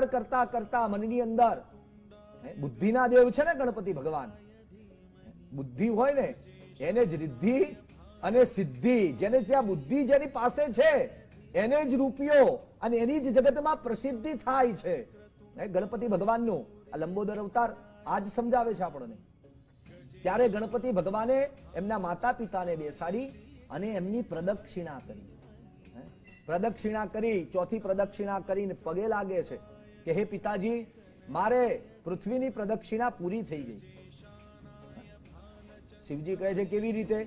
કરતા કરતા મનની અંદર બુદ્ધિના દેવ છે ને ગણપતિ ભગવાન? બુદ્ધિ હોય ને, એને જ રિદ્ધિ અને સિદ્ધિ, જેને ત્યાં બુદ્ધિ જેની પાસે છે, એને જ રૂપિયો અને એની જ જગતમાં પ્રસિદ્ધિ થાય છે. ગણપતિ ભગવાનનું આ લંબોદર અવતાર આજ સમજાવે છે આપણને. ત્યારે ગણપતિ ભગવાને એમના માતા પિતાને બેસાડી અને એમની પ્રદક્ષિણા કરી. પ્રદક્ષિણા કરી, ચોથી પ્રદક્ષિણા કરીને પગે લાગે છે. કે હે પિતાજી, મારે પૃથ્વીની પ્રદક્ષિણા પૂરી થઈ ગઈ. શિવજી કહે છે કેવી રીતે?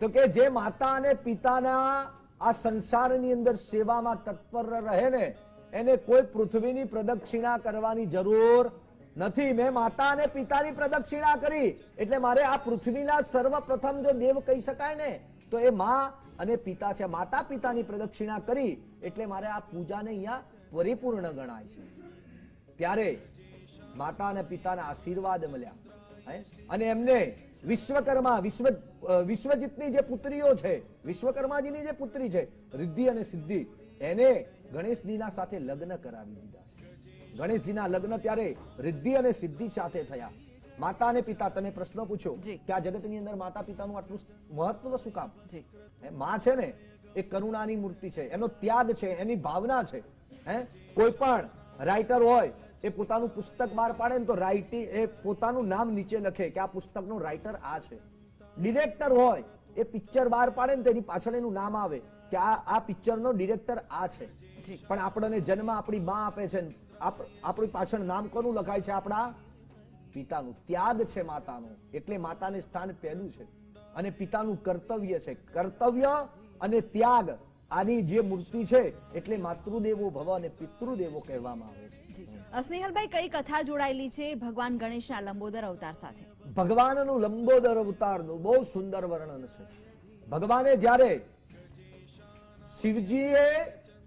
તો કે જે માતા અને પિતાના આ સંસારની અંદર સેવામાં તત્પર રહે ને, એને કોઈ પૃથ્વીની પ્રદક્ષિણા કરવાની જરૂર નથી. મેં માતા અને પિતાની પ્રદક્ષિણા કરી, એટલે મારે આ પૃથ્વીના સર્વપ્રથમ જો દેવ કહી શકાય ને, તો એ મા અને પિતા છે. માતા પિતાની પ્રદક્ષિણા કરી, એટલે મારે આ પૂજાને અહીંયા પરિપૂર્ણ ગણાય છે. ત્યારે માતા અને પિતાના આશીર્વાદ મળ્યા હે? અને એમને વિશ્વકર્મા વિશ્વ વિશ્વજીતની જે પુત્રીઓ છે વિશ્વકર્માજીની જે પુત્રી છે રિદ્ધિ અને સિદ્ધિ એને ગણેશજીના સાથે લગ્ન કરાવી દીધા. ગણેશજીના લગ્ન ત્યારે રિદ્ધિ અને સિદ્ધિ સાથે થયા. માતા અને પિતા તમે પ્રશ્ન પૂછ્યો જી. કે આ જગતની અંદર માતા પિતાનું આટલું મહત્વ શું કામ? માં છે ને એ કરુણાની મૂર્તિ છે એનો ત્યાગ છે એની ભાવના છે હે? કોઈ પણ રાઇટર હોય એ પોતાનું પુસ્તક બહાર પાડે ને તો રાઇટિંગ એ પોતાનું નામ નીચે લખે કે આ પુસ્તકનો રાઇટર આ છે. ડિરેક્ટર હોય એ પિક્ચર બહાર પાડે ને તો એની પાછળ એનું નામ આવે કે આ આ પિક્ચરનો ડિરેક્ટર આ છે. પણ આપણને જન્મ આપણી માં આપે છે આપણી પાછળ નામ કોનું લખાય છે આપણા પિતાનું? ત્યાગ છે માતાનો. એટલે માતાને સ્થાન પહેલું છે. અને પિતાનું કર્તવ્ય છે. કર્તવ્ય અને ત્યાગ. આની જે મૂર્તિ છે એટલે માતૃદેવો ભવ અને પિતૃદેવો કહેવામાં આવે છે. સ્નેહલભાઈ, કઈ કથા જોડાયેલી છે? ભગવાન ગણેશના લંબોદર અવતાર સાથે. ભગવાનનું લંબોદર અવતારનું બહુ સુંદર વર્ણન છે. ભગવાને જ્યારે શિવજીએ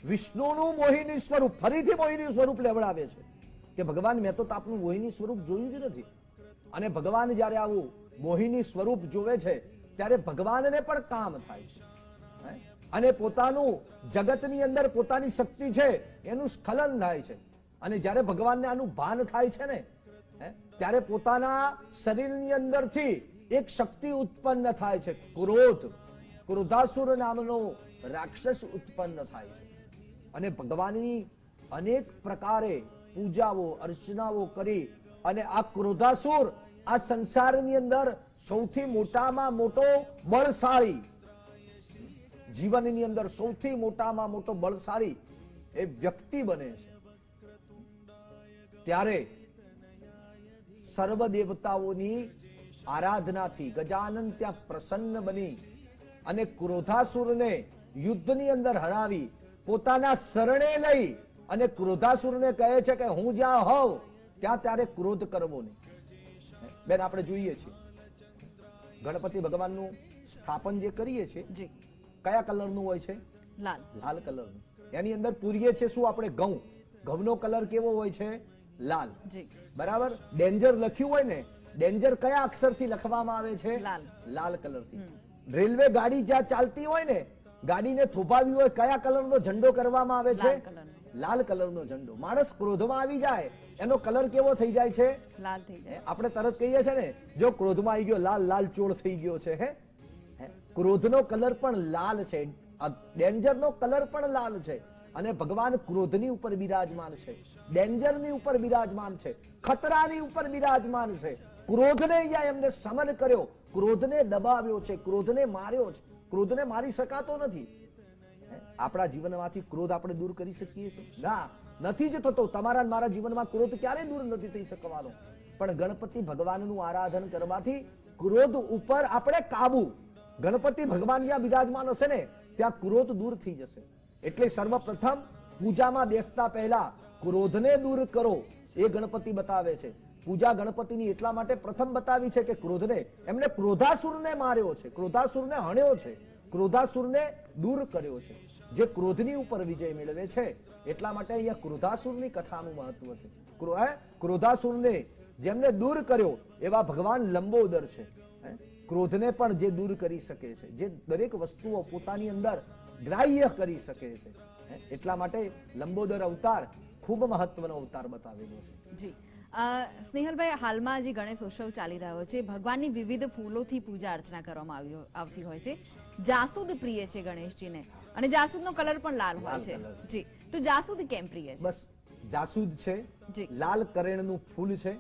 વિષ્ણુનું મોહિની સ્વરૂપ, ફરીથી મોહિની સ્વરૂપ લેવડાવે છે, કે ભગવાન, મેં તો આપનું મોહિની સ્વરૂપ જોયું જ નથી. અને ભગવાન જ્યારે આવું મોહિની સ્વરૂપ જોવે છે, ત્યારે ભગવાનને પણ કામ થાય છે. અને પોતાનું જગતની અંદર પોતાની શક્તિ છે, એનું સ્ખલન થાય છે. અને જ્યારે ભગવાનને આનું ભાન થાય છે ને ત્યારે પોતાના શરીરની અંદરથી એક શક્તિ ઉત્પન્ન થાય છે. ક્રોધ. ક્રોધાસુર નામનો રાક્ષસ ઉત્પન્ન થાય છે. અને ભગવાનની અનેક પ્રકારે પૂજાઓ, અર્ચનાઓ કરી અને આ ક્રોધાસુર આ સંસારની અંદર સૌથી મોટામાં મોટો બળશાળી, જીવનની અંદર સૌથી મોટામાં મોટો બળશાળી એ વ્યક્તિ બને છે. ત્યારે સર્વ દેવતાઓની આરાધનાથી ગજાનન ત્યાં પ્રસન્ન બની અને ક્રોધાસુરને યુદ્ધની અંદર હરાવી પોતાના શરણે લઈ અને ક્રોધાસુરને કહે છે કે હું જ્યાં હોઉં ત્યાં ત્યારે ક્રોધ કરવો નહીં. બેન આપણે જોઈએ છીએ. ગણપતિ ભગવાનનું સ્થાપન જે કરીએ છીએ જી. કયા કલરનું હોય છે? લાલ. લાલ કલરનું. એની અંદર પૂરીએ છે શું આપણે? ઘઉં. ઘઉંનો કલર કેવો હોય છે? લાલ. બરાબર? ડેન્જર લખ્યું હોય ને ડેન્જર કયા અક્ષરથી લખવામાં આવે છે? લાલ. લાલ કલરથી. રેલવે ગાડી જ્યાં ચાલતી હોય ને ગાડીને થોભાવી હોય કયા કલરનો ઝંડો કરવામાં આવે છે? લાલ કલરનો. ઝંડો. માણસ ક્રોધમાં આવી જાય એનો કલર કેવો થઈ જાય છે? લાલ થઈ જાય આપણે તરત કહીએ છે ને જો ક્રોધમાં આવી ગયો લાલ લાલ ચોળ થઈ ગયો છે હે? ક્રોધનો કલર પણ લાલ છે. ડેન્જર ડેન્જરનો કલર પણ લાલ છે. અને ભગવાન ક્રોધની ઉપર બિરાજમાન છે, ડેન્જરની ઉપર બિરાજમાન છે, ખતરાની ઉપર બિરાજમાન છે. ક્રોધને અહીંયા એમને સમન કર્યો, ક્રોધને દબાવ્યો છે, ક્રોધને માર્યો છે. ક્રોધને મારી શકાતો નથી. આપણા જીવનમાંથી ક્રોધ આપણે દૂર કરી શકીએ છીએ? ના, નથી જ થતો. તમારા મારા જીવનમાં ક્રોધ ક્યારે દૂર નથી થઈ શકવાનો? પણ ગણપતિ ભગવાનનું આરાધન કરવાથી ક્રોધ ઉપર આપણે કાબુ. ગણપતિ ભગવાન જ્યાં બિરાજમાન હશે ને, ત્યાં ક્રોધ દૂર થઈ જશે. એટલે સર્વપ્રથમ પૂજામાં બેસતા પહેલા ક્રોધને દૂર કરો, એ ગણપતિ બતાવે છે. પૂજા ગણપતિની એટલા માટે પ્રથમ બતાવી છે કે ક્રોધને, એમને ક્રોધાસુરને માર્યો છે, ક્રોધાસુરને હણ્યો છે, ક્રોધાસુરને દૂર કર્યો છે. જે ક્રોધની ઉપર વિજય મેળવે છે, એટલા માટે અહીંયા ક્રોધાસુરની કથાનું મહત્વ છે? ક્રોધાસુરને જેમને દૂર કર્યો, એવા ભગવાન લંબોદર છે? ક્રોધને પણ જે દૂર કરી શકે છે. જે દરેક વસ્તુઓ પોતાની અંદર ગ્રાહ્ય કરી શકે છે. એટલા માટે લંબોદર અવતાર ખૂબ મહત્વનો અવતાર બતાવેલો છે. જી. સ્નેહલભાઈ હાલમાં જે ગણેશ ઉત્સવ ચાલી રહ્યો છે ભગવાનની વિવિધ ફૂલોથી પૂજા અર્ચના કરવામાં આવી આવતી હોય છે. જાસૂદ પ્રિય છે ગણેશજીને. અને જાસૂદનો કલર પણ લાલ હોય છે. જી. તો જાસૂદ કેમ પ્રિય છે? બસ જાસૂદ છે. લાલ કરેણનું ફૂલ છે.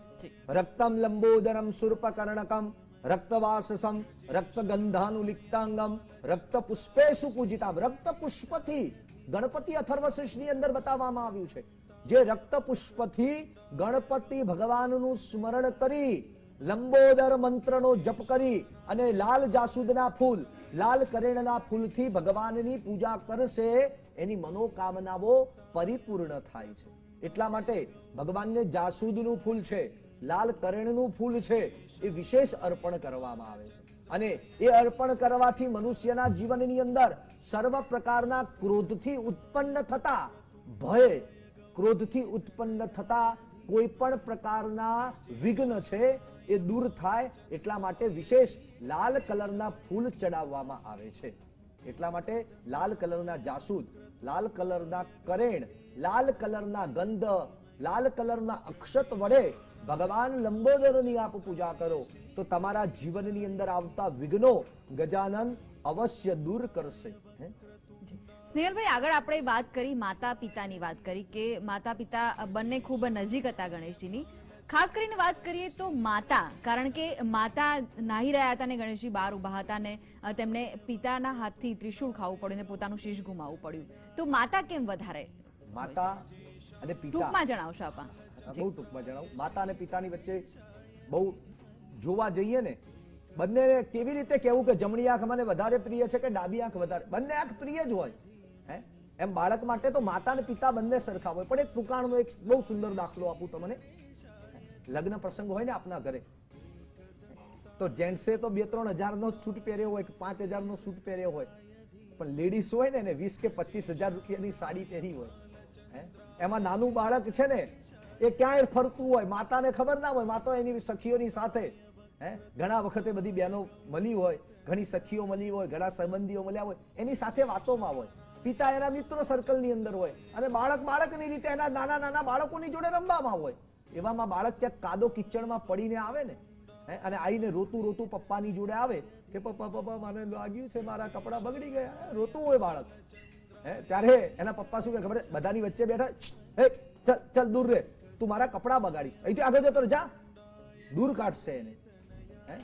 રક્તમ લંબોદરમ શુર્પકર્ણકમ રક્તવાસસમ રક્તગંધાનુલિપ્તાંગમ રક્ત પુષ્પેશુ પૂજિતામ રક્ત પુષ્પથી ગણપતિ અથર્વશીર્ષની અંદર બતાવવામાં આવ્યું છે જે રક્ત પુષ્પથી ગણપતિ ભગવાનનું સ્મરણ કરી લંબોદર મંત્રનો જપ કરી અને લાલ જાસૂદના ફૂલ લાલ કરેણના ફૂલથી ભગવાનની પૂજા કરશે એની મનોકામનાઓ પરિપૂર્ણ થાય છે એટલા માટે ભગવાનને જાસૂદનું ફૂલ છે, લાલ કરેણનું ફૂલ છે એ વિશેષ અર્પણ કરવામાં આવે છે. અને એ અર્પણ કરવાથી મનુષ્યના જીવનની અંદર સર્વ પ્રકારના ક્રોધથી ઉત્પન્ન થતા ભય, ક્રોધથી ઉત્પન્ન થતા કોઈ પણ પ્રકારના વિઘ્ન છે એ દૂર થાય એટલા માટે વિશેષ લાલ કલરના ફૂલ ચડાવવામાં આવે છે. એટલા માટે લાલ કલરના જાસૂદ, લાલ કલરના કરેણ, લાલ કલરના ગંધ લાલ કલરના અક્ષત વડે ભગવાન લંબોદરની આપ પૂજા કરો તો તમારા જીવનની અંદર આવતા વિઘ્નો ગજાનન અવશ્ય દૂર કરશે. સ્નેહલભાઈ આગળ આપણે વાત કરી માતા પિતાની વાત કરી કે માતા પિતા બંને ખૂબ નજીક હતા ગણેશજીની. ખાસ કરીને વાત કરીએ તો માતા કારણ કે માતા નાહી રહ્યા હતા ને ગણેશજી બહાર ઊભા હતા ને તેમને પિતાના હાથથી ત્રિશૂળ ખાવું પડ્યું ને પોતાનું શીશ ગુમાવવું પડ્યું. તો માતા કેમ વધારે? માતા અને પિતા. ટૂંકમાં જણાવશો આપા. બહુ ટૂંકમાં જણાવું. માતા અને પિતાની વચ્ચે બહુ જોવા જઈએ ને બંને કેવી રીતે કહેવું કે જમણી આંખ મને વધારે પ્રિય છે કે ડાબી આંખ વધારે? બંને આંખ પ્રિય જ હોય. હે? એમ બાળક માટે તો માતા અને પિતા બંને સરખા હોય. પણ એક ટૂંકાણનો એક બહુ સુંદર દાખલો આપું તમને. લગ્ન પ્રસંગ હોય ને આપના ઘરે. તો જેન્ટ્સે તો બે ત્રણ હજારનો સૂટ પહેર્યો હોય કે પાંચ હજારનો સૂટ પહેર્યો હોય. પણ લેડીઝ હોય ને એને વીસ કે પચીસ હજાર રૂપિયાની સાડી પહેરી હોય? એમાં નાનું બાળક છે ને, એ ક્યાંય ફરતું હોય, માતાને ખબર ના હોય, માતા એની સખીઓની સાથે, હે? ઘણા વખતે બધી બહેનો મળી હોય, ઘણી સખીઓ મળી હોય, ઘણા સંબંધીઓ મળ્યા હોય, એની સાથે વાતોમાં હોય. પિતા એના મિત્રો સર્કલની અંદર હોય, અને બાળક બાળકની રીતે એના નાના નાના બાળકોની જોડે રમવામાં હોય. એવામાં બાળક ક્યાંક કાદો કિચડમાં પડીને આવે ને અને આઈને રોતું રોતું પપ્પાની જોડે આવે કે, પપ્પા પપ્પા, મને લાગ્યું છે મારા કપડાં બગડી ગયા. રોતું હોય બાળક. ત્યારે એના પપ્પા શું કે ખબર બધાની વચ્ચે બેઠા હે ચલ ચલ દૂર રે. તું મારા કપડા બગાડીશ. અહીંથી આગળ જતો જા. દૂર કાઢશે એને. હે?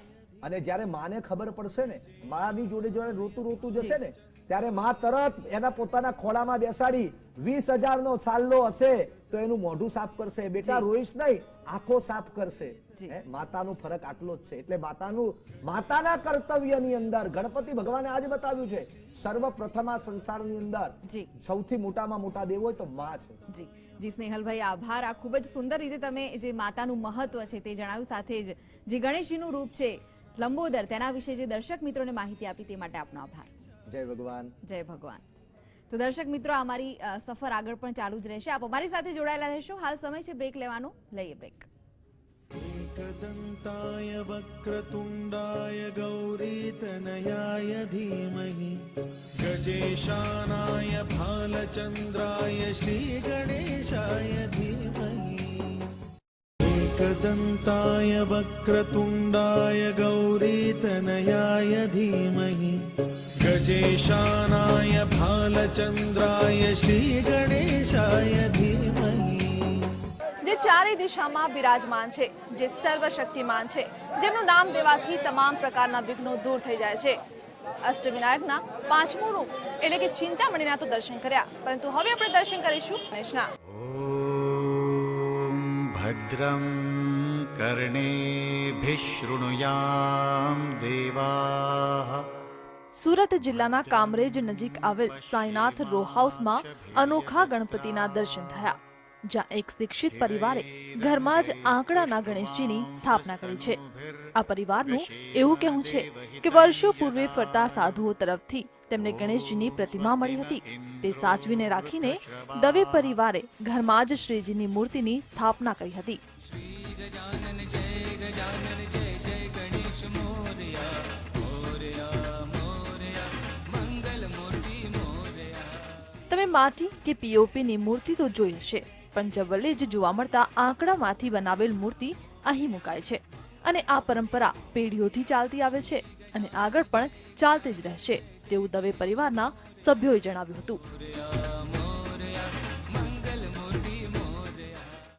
અને જ્યારે માને ખબર પડશે ને માની જોડે જોડે રોતું રોતું જશે ને ત્યારે માં તરત એના પોતાના ખોળામાં બેસાડી વીસ હજારનો સાલ્લો હશે તો એનું મોઢું સાફ કરશે. બેટા. રોઈશ નહીં આંખો સાફ કરશે? માતાનો ફરક આટલો જ છે. એટલે માતાનું માતાના કર્તવ્યની અંદર ગણપતિ ભગવાને આજ બતાવ્યું છે સર્વપ્રથમ આ સંસારની અંદર જી. સૌથી મોટામાં મોટા દેવ હોય તો માં છે. જી. જી સ્નેહલભાઈ આભાર. આ ખૂબ જ સુંદર રીતે તમે જે માતાનું મહત્વ છે તે જણાવ્યું સાથે જ જે ગણેશજીનું રૂપ છે લંબોદર તેના વિશે જે દર્શક મિત્રોને માહિતી આપી તે માટે આપનો આભાર. જય ભગવાન. જય ભગવાન. તો દર્શક મિત્રો અમારી સફર આગળ પણ ચાલુ જ રહેશે. આપ અમારી સાથે જોડાયેલા રહેશો. હાલ સમય છે બ્રેક લેવાનો. લઈએ બ્રેક. एकदन्ताय वक्रतुण्डाय गौरीतनयाय धीमहि। गजेशानाय भालचन्द्राय श्रीगणेशाय धीमहि। एकदन्ताय वक्रतुण्डाय गौरीतनयाय धीमहि। गजेशानाय भालचन्द्राय श्रीगणेशाय धीमहि। ચારેય દિશામાં બિરાજમાન છે જે સર્વશક્તિમાન છે. જેમનું નામ દેવાથી તમામ પ્રકારના વિઘ્નો દૂર થઈ જાય છે. અષ્ટવિનાયકના પાંચમું રૂપ એટલે કે ચિંતામણીના તો દર્શન કર્યા. પરંતુ હવે આપણે દર્શન કરીશું ગણેશના. ભદ્રમ કર્ણેભિશૃણુયામ દેવા સુરત જિલ્લાના કામરેજ નજીક આવેલ સાંઈનાથ રો હાઉસમાં અનોખા ગણપતિના દર્શન થયા. જ્યાં એક શિક્ષિત પરિવારે ઘરમાં જ આંકડાના ગણેશજીની સ્થાપના કરી છે. આ પરિવારનું એવું કહેવું છે કે વર્ષો પૂર્વે ફરતા સાધુઓ તરફથી તેમને ગણેશજીની પ્રતિમા મળી હતી. તે સાચવીને રાખીને દવે પરિવારે ઘરમાં જ શ્રીજીની મૂર્તિની સ્થાપના કરી હતી. તમે માટી કે પીઓપીની મૂર્તિ તો જોઈ હશે. પણ જવલ્લે જ જોવા મળતા આંકડામાંથી બનાવેલ મૂર્તિ અહીં મુકાય છે. અને આ પરંપરા પેઢીઓથી ચાલતી આવે છે અને આગળ પણ ચાલતી જ રહેશે, તેવું દવે પરિવારના સભ્યોએ જણાવ્યું હતું.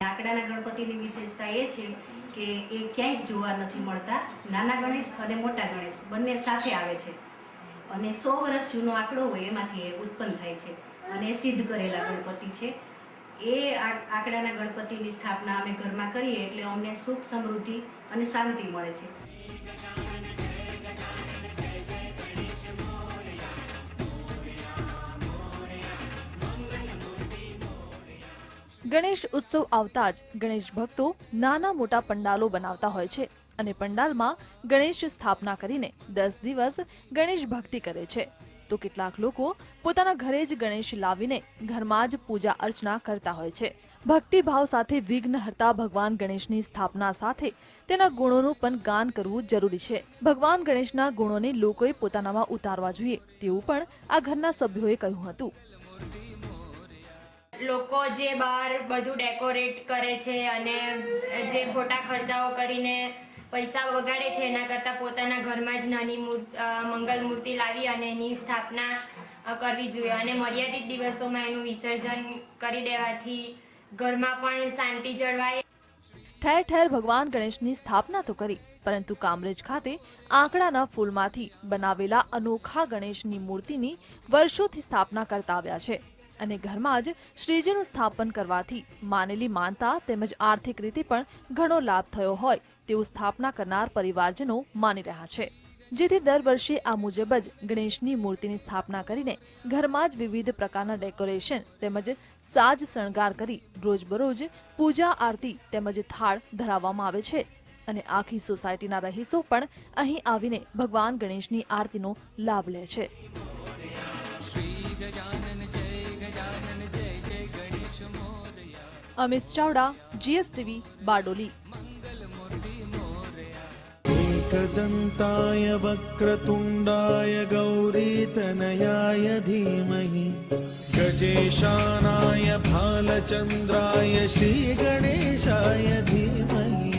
આંકડાના ગણપતિની વિશેષતા એ છે કે એ ક્યાંય જોવા નથી મળતા. નાના ગણેશ અને મોટા ગણેશ બંને સાથે આવે છે. અને સો વર્ષ જૂનો આંકડો હોય એમાંથી એ ઉત્પન્ન થાય છે. અને સિદ્ધ કરેલા ગણપતિ છે. એ આંકડાના ગણપતિની સ્થાપના અમે ઘરમાં કરીએ એટલે અમને સુખ, સમૃદ્ધિ અને શાંતિ મળે છે. ગણેશ ઉત્સવ આવતા જ ગણેશ ભક્તો નાના મોટા પંડાલો બનાવતા હોય છે અને પંડાલમાં ગણેશ સ્થાપના કરીને દસ દિવસ ગણેશ ભક્તિ કરે છે. તો કેટલાક લોકો પોતાના ઘરે જ ગણેશ લાવીને ઘરમાં જ પૂજા અર્ચના કરતા હોય છે. ભક્તિભાવ સાથે વિઘ્નહર્તા ભગવાન ગણેશની સ્થાપના સાથે તેના ગુણોનું પણ ગાન કરવું જરૂરી છે. ભગવાન ગણેશના ગુણોને લોકોએ પોતાનામાં ઉતારવા જોઈએ તેવું પણ આ ઘરના સભ્યોએ કહ્યું હતું. લોકો જે બહાર બધું ડેકોરેટ કરે છે અને જે ખોટા ખર્ચાઓ કરીને પૈસા વગાડે છે, એના કરતાં પોતાના ઘરમાં જ નાની મંગલ મૂર્તિ લાવી અને એની સ્થાપના કરવી જોઈએ. અને મર્યાદિત દિવસોમાં એનું વિસર્જન કરી દેવાથી ઘરમાં પણ શાંતિ જળવાય. ઠેર ઠેર ભગવાન ગણેશની સ્થાપના તો કરી, પરંતુ કામરેજ ખાતે આંકડાના ફૂલમાંથી બનાવેલા અનોખા ગણેશની મૂર્તિની વર્ષોથી સ્થાપના કરતા આવ્યા છે. અને ઘરમાં જ શ્રીજીનું સ્થાપન કરવાથી માનેલી માનતા તેમજ આર્થિક રીતે પણ ઘણો લાભ થયો હોય તેવું સ્થાપના કરનાર પરિવારજનો માની રહ્યા છે. જેથી દર વર્ષે આ મુજબ જ ગણેશની મૂર્તિની સ્થાપના કરીને ઘરમાં જ વિવિધ પ્રકારના ડેકોરેશન તેમજ સાજ શણગાર કરી રોજબરોજ પૂજા આરતી તેમજ થાળ ધરાવવામાં આવે છે. અને આખી સોસાયટીના રહીશો પણ અહીં આવીને ભગવાન ગણેશની આરતીનો લાભ લે છે. અમિત ચાવડા જીએસટીવી બારડોલી एकदन्ताय वक्रतुण्डाय गौरीतनयाय धीमहि गजेशानाय भालचन्द्राय श्रीगणेशाय धीमहि